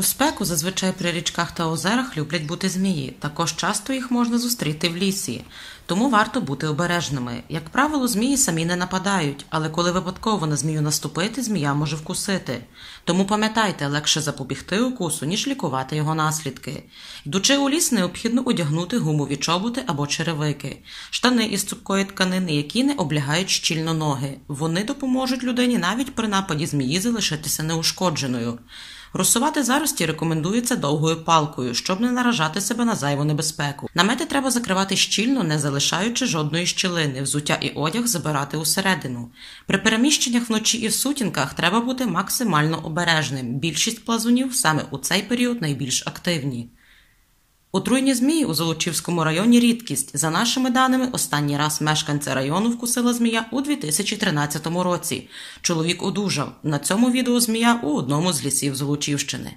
У спеку зазвичай при річках та озерах люблять бути змії. Також часто їх можна зустріти в лісі, тому варто бути обережними. Як правило, змії самі не нападають, але коли випадково на змію наступити, змія може вкусити. Тому пам'ятайте, легше запобігти укусу, ніж лікувати його наслідки. Йдучи у ліс, необхідно одягнути гумові чоботи або черевики, штани із цупкої тканини, які не облягають щільно ноги. Вони допоможуть людині навіть при нападі змії залишитися неушкодженою. Русувати зарості рекомендується довгою палкою, щоб не наражати себе на зайву небезпеку. Намети треба закривати щільно, не залишаючи жодної щілини, взуття і одяг забирати усередину. При переміщеннях вночі і в сутінках треба бути максимально обережним. Більшість плазунів саме у цей період найбільш активні. Отруйні змії у Золочівському районі рідкість. За нашими даними, останній раз мешканця району вкусила змія у 2013 році. Чоловік одужав. На цьому відео змія у одному з лісів Золочівщини.